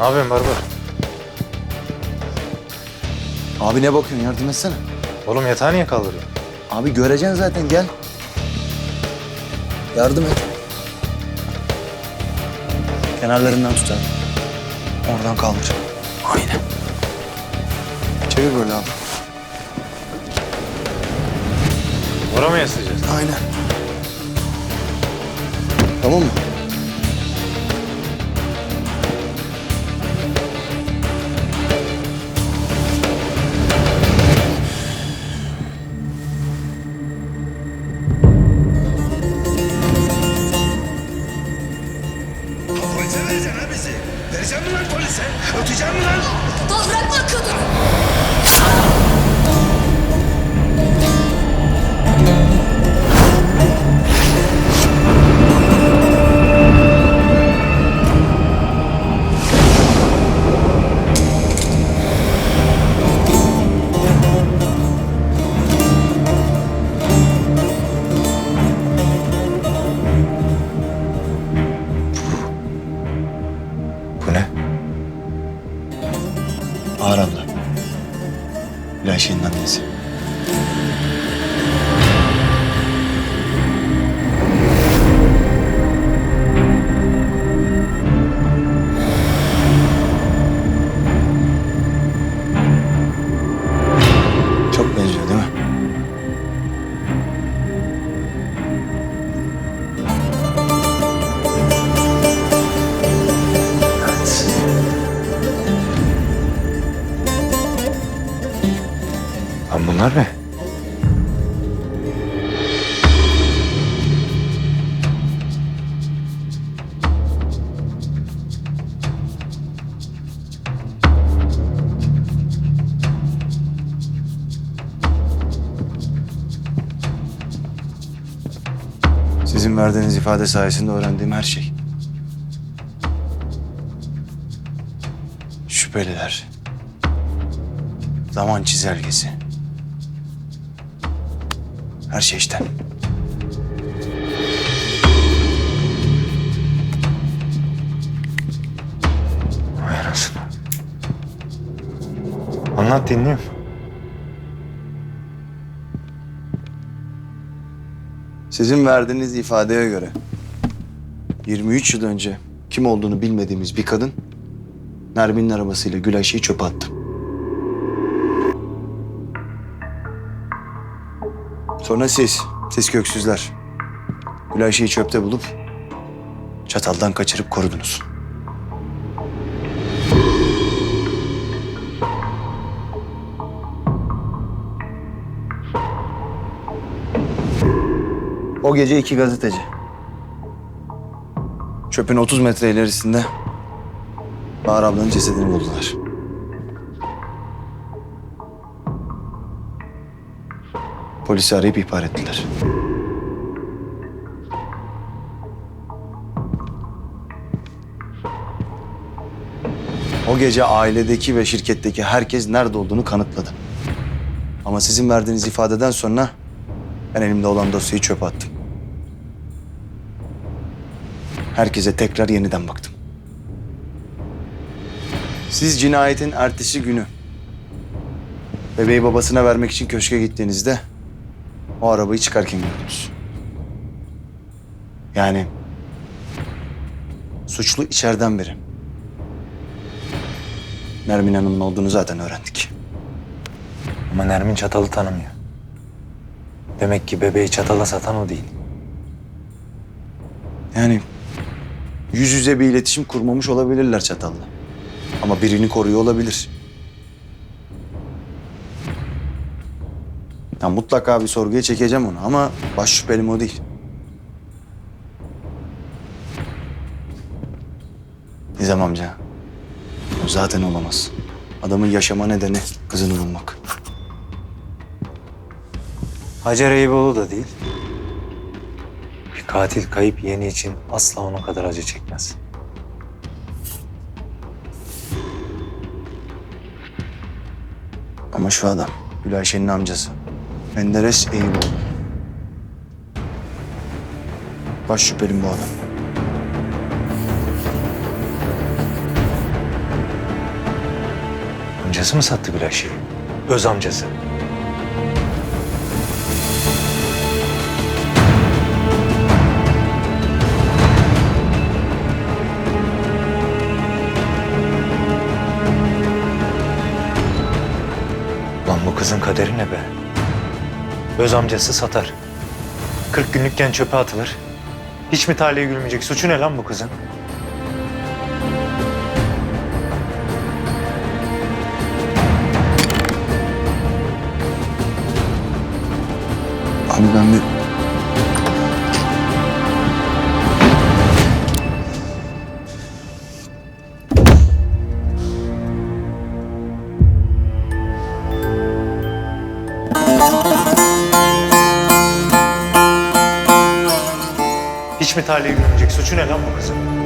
Ne yapıyorsun Barbar? Abi ne bakıyorsun yardım etsene. Oğlum yatağı niye kaldırıyorsun? Abi göreceksin zaten gel. Yardım et. Kenarlarından tut abi. Oradan kaldır. Aynen. Çevir böyle abi. Oraya mı yaslayacağız? Aynen. Tamam mı? Polise vereceksin ha bizi. Vereceksin mi lan polise? Öteceksin mi lan? Aptal bırakma kadını. Gülayşe'nin annesi. Lan bunlar ne? Sizin verdiğiniz ifade sayesinde öğrendiğim her şey. Şüpheliler. Zaman çizelgesi. Her şey işten. Vay anasını. Anlat dinliyorum. Sizin verdiğiniz ifadeye göre 23 yıl önce kim olduğunu bilmediğimiz bir kadın Nermin'in arabasıyla Gülayşe'yi çöpe attı. Sonra siz, siz köksüzler Gülayşe'yi çöpte bulup çataldan kaçırıp korudunuz. O gece iki gazeteci. Çöpün 30 metre ilerisinde Bahar ablanın cesedini buldular. Polisi arayıp ihbar ettiler. O gece ailedeki ve şirketteki herkes nerede olduğunu kanıtladı. Ama sizin verdiğiniz ifadeden sonra ben elimde olan dosyayı çöpe attım. Herkese tekrar yeniden baktım. Siz cinayetin ertesi günü bebeği babasına vermek için köşke gittiğinizde o arabayı çıkarken gördünüz. Yani suçlu içeriden biri. Nermin Hanım'ın olduğunu zaten öğrendik. Ama Nermin çatalı tanımıyor. Demek ki bebeği çatala satan o değil. Yani yüz yüze bir iletişim kurmamış olabilirler çatalla. Ama birini koruyor olabilir. Ya mutlaka bir sorguya çekeceğim onu ama baş şüphelim o değil. Nizam amca, o zaten olamaz. Adamın yaşama nedeni kızını bulmak. Hacer Eyüboğlu da değil. Bir katil kayıp yeğeni için asla onun kadar acı çekmez. Ama şu adam, Gülayşe'nin amcası. Menderes Eyüboğlu. Baş şüphelim bu adam. Amcası mı sattı Gülayşe'yi? Öz amcası. Lan bu kızın kaderi ne be? Öz amcası satar. 40 günlükken çöpe atılır. Hiç mi talihe gülmeyecek? Suçu ne lan bu kızın? Abi ben bir... Hiç mi talihe gülmeyecek? Suçu ne lan bu kızın?